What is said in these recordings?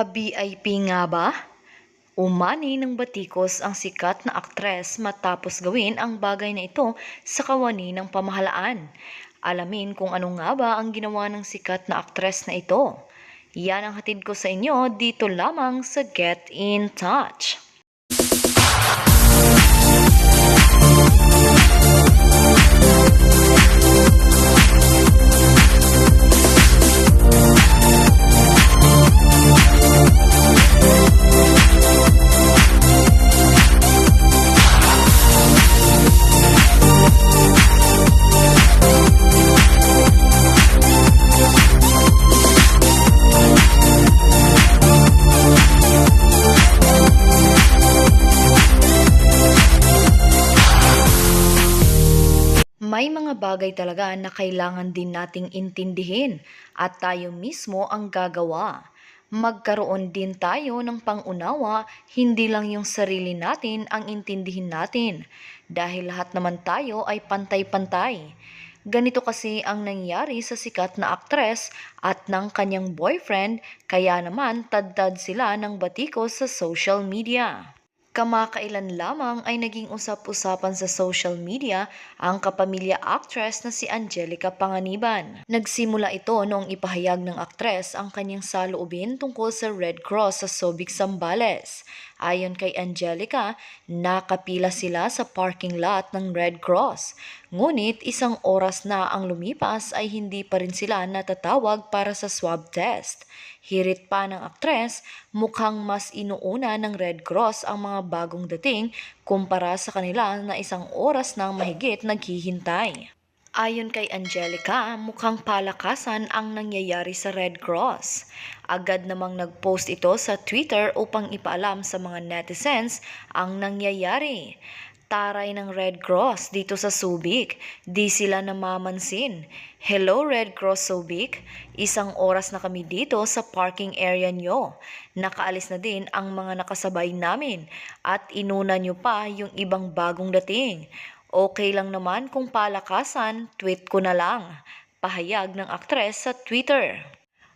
Pa-VIP nga ba? Umani ng batikos ang sikat na aktres matapos gawin ang bagay na ito sa kawani ng pamahalaan. Alamin kung ano nga ba ang ginawa ng sikat na aktres na ito. Yan ang hatid ko sa inyo dito lamang sa Get In Touch. May mga bagay talaga na kailangan din nating intindihin at tayo mismo ang gagawa. Magkaroon din tayo ng pangunawa, hindi lang yung sarili natin ang intindihin natin dahil lahat naman tayo ay pantay-pantay. Ganito kasi ang nangyari sa sikat na aktres at ng kanyang boyfriend kaya naman tad-tad sila ng batikos sa social media. Kamakailan lamang ay naging usap-usapan sa social media ang kapamilya actress na si Angelica Panganiban. Nagsimula ito noong ipahayag ng aktres ang kanyang saloobin tungkol sa Red Cross sa Sobic Zambales. Ayon kay Angelica, nakapila sila sa parking lot ng Red Cross. Ngunit isang oras na ang lumipas ay hindi pa rin sila natatawag para sa swab test. Hirit pa ng aktres, mukhang mas inuuna ng Red Cross ang mga bagong dating kumpara sa kanila na isang oras nang mahigit naghihintay. Ayon kay Angelica, mukhang palakasan ang nangyayari sa Red Cross. Agad namang nag-post ito sa Twitter upang ipaalam sa mga netizens ang nangyayari. Taray ng Red Cross dito sa Subic, di sila namamansin. Hello Red Cross Subic, isang oras na kami dito sa parking area nyo. Nakaalis na din ang mga nakasabay namin at inuna nyo pa yung ibang bagong dating. Okay lang naman kung palakasan, tweet ko na lang. Pahayag ng aktres sa Twitter.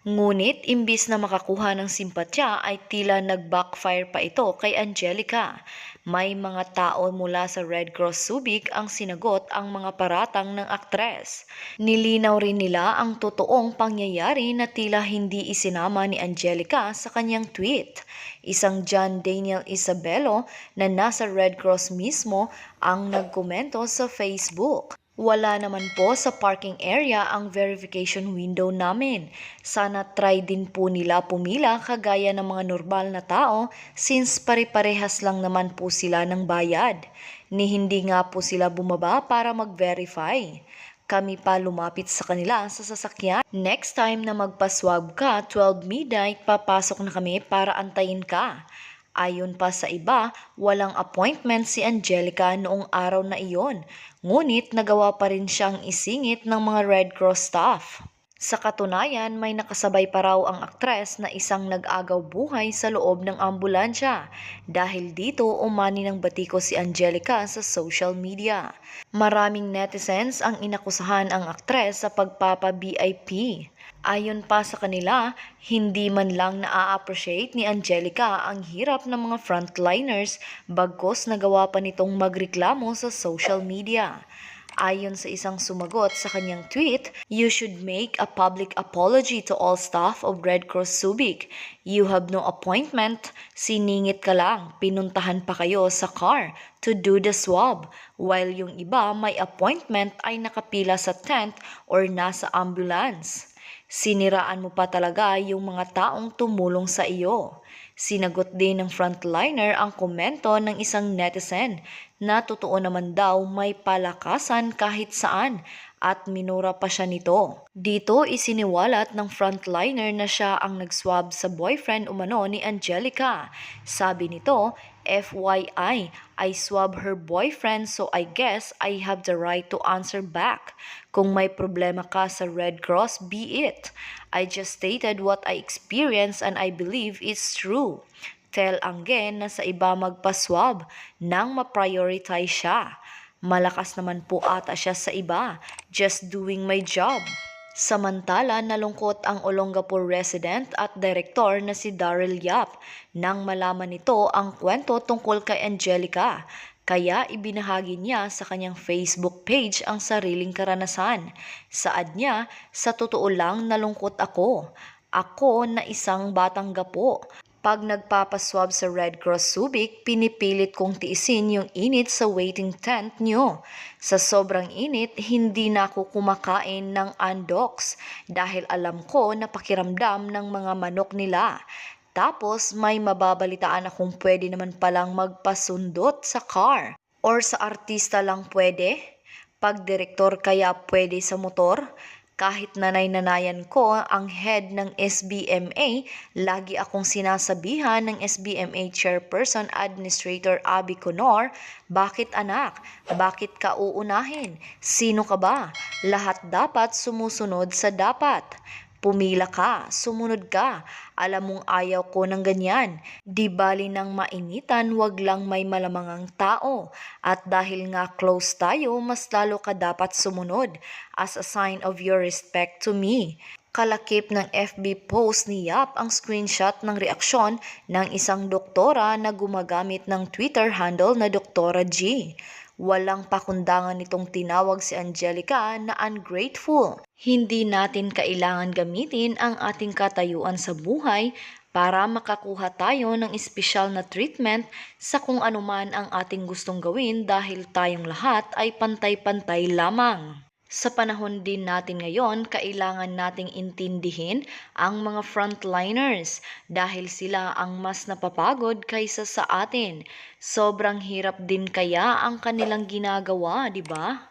Ngunit imbis na makakuha ng simpatya ay tila nag-backfire pa ito kay Angelica. May mga tao mula sa Red Cross Subic ang sinagot ang mga paratang ng aktres. Nilinaw rin nila ang totoong pangyayari na tila hindi isinama ni Angelica sa kanyang tweet. Isang John Daniel Isabelo na nasa Red Cross mismo ang nagkomento sa Facebook. Wala naman po sa parking area ang verification window namin. Sana try din po nila pumila kagaya ng mga normal na tao since pare-parehas lang naman po sila ng bayad. Ni hindi nga po sila bumaba para mag-verify. Kami pa lumapit sa kanila sa sasakyan. Next time na magpaswab ka, 12 midnight, papasok na kami para antayin ka. Ayon pa sa iba, walang appointment si Angelica noong araw na iyon, ngunit nagawa pa rin siyang isingit ng mga Red Cross staff. Sa katunayan, may nakasabay pa raw ang aktres na isang nag-agaw buhay sa loob ng ambulansya. Dahil dito, umani ng batiko si Angelica sa social media. Maraming netizens ang inakusahan ang aktres sa pagpapa-BIP. Ayon pa sa kanila, hindi man lang na-appreciate ni Angelica ang hirap ng mga frontliners bagkos nagawa pa nitong magreklamo sa social media. Ayon sa isang sumagot sa kanyang tweet, You should make a public apology to all staff of Red Cross Subic. You have no appointment. Siningit ka lang. Pinuntahan pa kayo sa car to do the swab. While yung iba may appointment ay nakapila sa tent or nasa ambulance. Siniraan mo pa talaga yung mga taong tumulong sa iyo. Sinagot din ng frontliner ang komento ng isang netizen na totoo naman daw may palakasan kahit saan at minura pa siya nito. Dito isiniwalat ng frontliner na siya ang nagswab sa boyfriend umano ni Angelica. Sabi nito, FYI, I swab her boyfriend so I guess I have the right to answer back. Kung may problema ka sa Red Cross, be it. I just stated what I experienced and I believe it's true. Tell Anggen na sa iba magpaswab nang ma-prioritize siya. Malakas naman po ata siya sa iba. Just doing my job. Samantala, nalungkot ang Olongapo resident at direktor na si Daryl Yap nang malaman nito ang kwento tungkol kay Angelica. Kaya ibinahagi niya sa kanyang Facebook page ang sariling karanasan. Saad niya, sa totoo lang nalungkot ako. Ako na isang batang gapo. Pag nagpapaswab sa Red Cross Subic, pinipilit kong tiisin yung init sa waiting tent nyo. Sa sobrang init, hindi na ako kumakain ng Andox dahil alam ko na pakiramdam ng mga manok nila. Tapos may mababalitaan akong pwede naman palang magpasundot sa car. Or sa artista lang pwede? Pag direktor kaya pwede sa motor? Kahit nanay-nanayan ko ang head ng SBMA, lagi akong sinasabihan ng SBMA Chairperson Administrator Abby Conor, bakit anak? Bakit ka uunahin? Sino ka ba? Lahat dapat sumusunod sa dapat. Pumila ka, sumunod ka. Alam mong ayaw ko ng ganyan. Di bali ng mainitan, wag lang may malamangang tao. At dahil nga close tayo, mas lalo ka dapat sumunod as a sign of your respect to me. Kalakip ng FB post ni Yap ang screenshot ng reaksyon ng isang doktora na gumagamit ng Twitter handle na Doktora G. Walang pakundangan nitong tinawag si Angelica na ungrateful. Hindi natin kailangan gamitin ang ating katayuan sa buhay para makakuha tayo ng espesyal na treatment sa kung anuman ang ating gustong gawin dahil tayong lahat ay pantay-pantay lamang. Sa panahon din natin ngayon, kailangan nating intindihin ang mga frontliners dahil sila ang mas napapagod kaysa sa atin. Sobrang hirap din kaya ang kanilang ginagawa, di ba?